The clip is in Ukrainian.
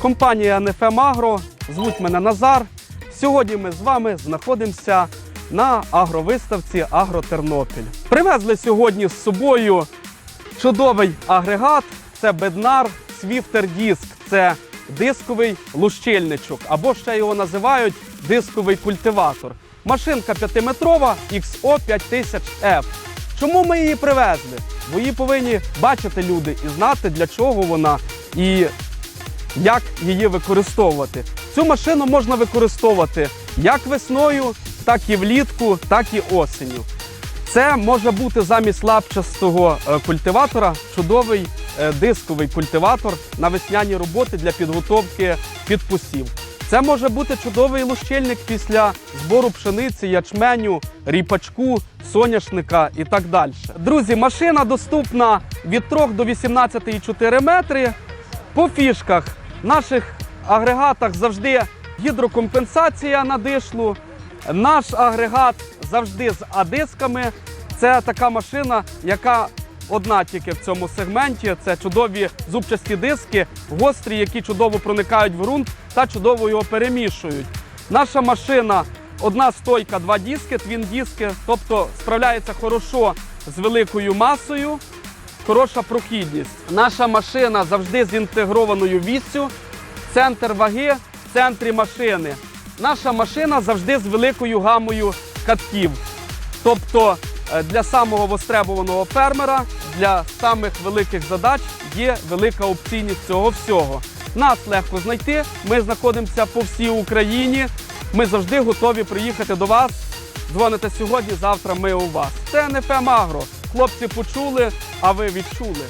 Компанія НФМ Агро, звуть мене Назар. Сьогодні ми з вами знаходимося на агровиставці Агротернопіль. Привезли сьогодні з собою чудовий агрегат. Це беднар Swifter Disc. Це дисковий лущильничок, або ще його називають дисковий культиватор. Машинка 5-метрова XO 5000F. Чому ми її привезли? Бо її повинні бачити люди і знати, для чого вона і як її використовувати. Цю машину можна використовувати як весною, так і влітку, так і осенью. Це може бути замість лапчастого е, культиватора чудовий е, дисковий культиватор на весняні роботи для підготовки під. Це може бути чудовий лущильник після збору пшениці, ячменю, ріпачку, соняшника і так далі. Друзі, машина доступна від 3 до 18,4 метри. По фішках наших агрегатах завжди гідрокомпенсація на дишлу. Наш агрегат завжди з адисками. Це така машина, яка одна тільки в цьому сегменті. Це чудові зубчасті диски, гострі, які чудово проникають в ґрунт та чудово його перемішують. Наша машина одна стойка, два диски, твін диски, тобто справляється хорошо з великою масою хороша прохідність. Наша машина завжди з інтегрованою віссю. Центр ваги в центрі машини. Наша машина завжди з великою гамою катків. Тобто е, для самого востребованого фермера, для самих великих задач є велика опційність цього всього. Нас легко знайти. Ми знаходимося по всій Україні. Ми завжди готові приїхати до вас. Дзвоните сьогодні, завтра ми у вас. Це НФМ Агро. Хлопці почули, а ви відчули.